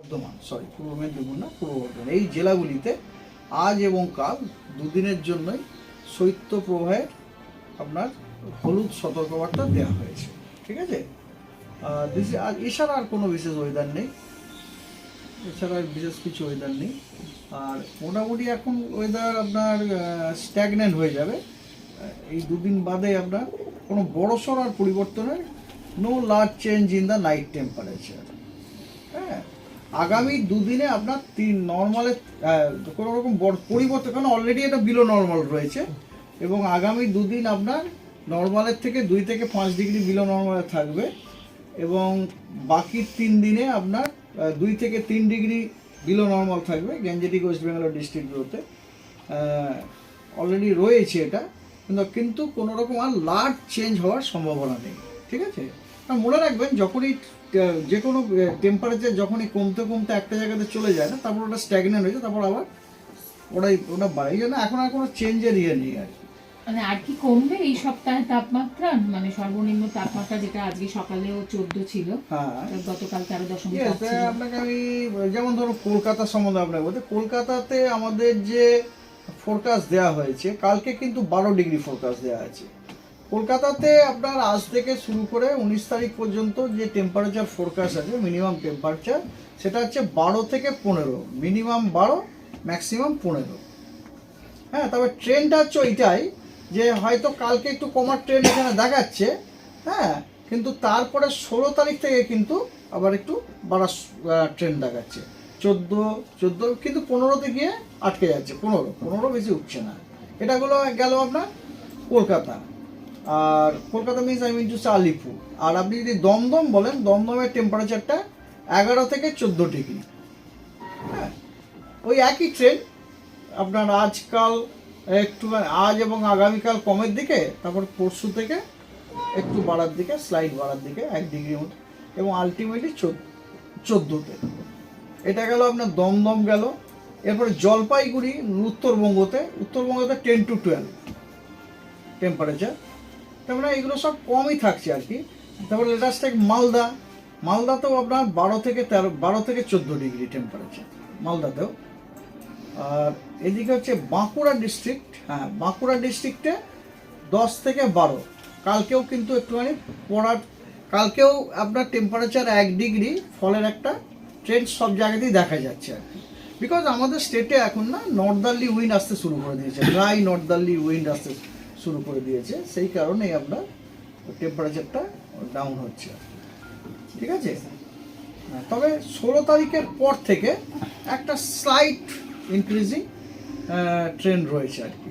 Bardhaman sorry পূর্ব মেদিনীপুর না, পূর্ব বর্ধমান। এই জেলাগুলিতে আজ এবং কাল দুদিনের জন্যই শৈত্য প্রবাহের আপনার হলুদ সতর্কবার্তা দেওয়া হয়েছে। ঠিক আছে? আর এছাড়া আর কোনো বিশেষ ওয়েদার নেই। এছাড়া বিশেষ কিছু ওয়েদার নেই। আর মোটামুটি এখন ওয়েদার আপনার স্ট্যাগনেন্ট হয়ে যাবে। এই দুদিন বাদে আপনার কোনো বড়সড় আর পরিবর্তনের no large change in the night temperature আগামী দুদিনে আপনার তিন নর্মালে কোনো রকম পরিবর্তন, কারণ অলরেডি এটা বিলো নর্মাল রয়েছে। এবং আগামী দুদিন আপনার নর্মালের থেকে দুই থেকে পাঁচ ডিগ্রি বিলো নর্মালে থাকবে। এবং বাকি তিন দিনে আপনার দুই থেকে তিন ডিগ্রি বিলো নর্মাল থাকবে গ্যাঞ্জেটিক ওয়েস্ট বেঙ্গল ডিস্ট্রিক্টগুলোতে অলরেডি রয়েছে এটা, কিন্তু কোনো রকম আর লার্জ চেঞ্জ হওয়ার সম্ভাবনা নেই। ঠিক আছে? মনে রাখবেন, যখনই যে কোনো টেম্পারেচার যখনই কমতে কমতে একটা জায়গাতে চলে যায় না তারপর ওটা স্ট্যাগনেন্ট হয়ে যায় তারপর আবার ওটাই ওটা বাড়ে। জন্য এখন আর কোনো চেঞ্জের ইয়ে নেই আর মানে আর কি কমবে এই সপ্তাহে তাপমাত্রা? মানে সর্বনিম্ন তাপমাত্রা যেটা আজকে সকালেও চোদ্দ ছিল হ্যাঁ। গতকাল তেরো দশমিক আপনাকে আমি যেমন ধরুন কলকাতা সম্বন্ধে আপনাকে বলতে কলকাতাতে আমাদের যে ফোরকাস্ট দেওয়া হয়েছে কালকে কিন্তু বারো ডিগ্রি ফোরকাস্ট দেওয়া আছে কলকাতাতে আপনার আজ থেকে শুরু করে উনিশ তারিখ পর্যন্ত যে টেম্পারেচার ফোরকাস্ট আছে মিনিমাম টেম্পারেচার সেটা হচ্ছে বারো থেকে পনেরো। মিনিমাম বারো ম্যাক্সিমাম পনেরো। হ্যাঁ তবে ট্রেনটা হচ্ছে ওইটাই যে হয়তো কালকে একটু কমার ট্রেন এখানে দেখাচ্ছে হ্যাঁ কিন্তু তারপরে ষোলো তারিখ থেকে কিন্তু আবার একটু বাড়ার ট্রেন দেখাচ্ছে। চোদ্দ চোদ্দ, কিন্তু পনেরোতে গিয়ে আটকে যাচ্ছে। পনেরো পনেরো বেশি উঠছে না। এটা হলো গেল আপনার কলকাতা। আর Kolkata means I mean to Alipore আর আপনি যদি দমদম বলেন, দমদমের টেম্পারেচারটা এগারো থেকে চোদ্দ ডিগ্রি হ্যাঁ ওই একই ট্রেন আপনার আজকাল একটু, আজ এবং আগামীকাল কমের দিকে, তারপর পরশু থেকে একটু বাড়ার দিকে স্লাইড বাড়ার দিকে, এক ডিগ্রি মতো। এবং আলটিমেটলি চোদ্দোতে। এটা গেল, আপনার দমদম গেল। এরপরে জলপাইগুড়ি, উত্তরবঙ্গতে উত্তরবঙ্গতে টেন টু টুয়েলভ টেম্পারেচার তার মানে এগুলো সব কমই থাকছে আর কি। তারপরে লেটাস্ট থেকে মালদা। মালদাতেও আপনার বারো থেকে তেরো, বারো থেকে চোদ্দ ডিগ্রি টেম্পারেচার মালদাতেও। আর এদিকে হচ্ছে বাঁকুড়া ডিস্ট্রিক্ট হ্যাঁ বাঁকুড়া ডিস্ট্রিক্টে দশ থেকে বারো। কালকেও কিন্তু একটুখানি পড়ার, কালকেও আপনার টেম্পারেচার এক ডিগ্রি, ফলের একটা ট্রেন্ড সব জায়গাতেই দেখা যাচ্ছে আর কি। বিকজ আমাদের স্টেটে এখন না নর্দার্লি উইন্ড আসতে শুরু করে দিয়েছে ড্রাই নর্দার্লি উইন্ড আসতে। শুরু করে দিয়েছে, সেই কারণেই আপনার টেম্পারেচারটা ডাউন হচ্ছে। ঠিক আছে? তবে ষোলো তারিখের পর থেকে একটা স্লাইট ইনক্রিজিং ট্রেন্ড রয়েছে আর কি।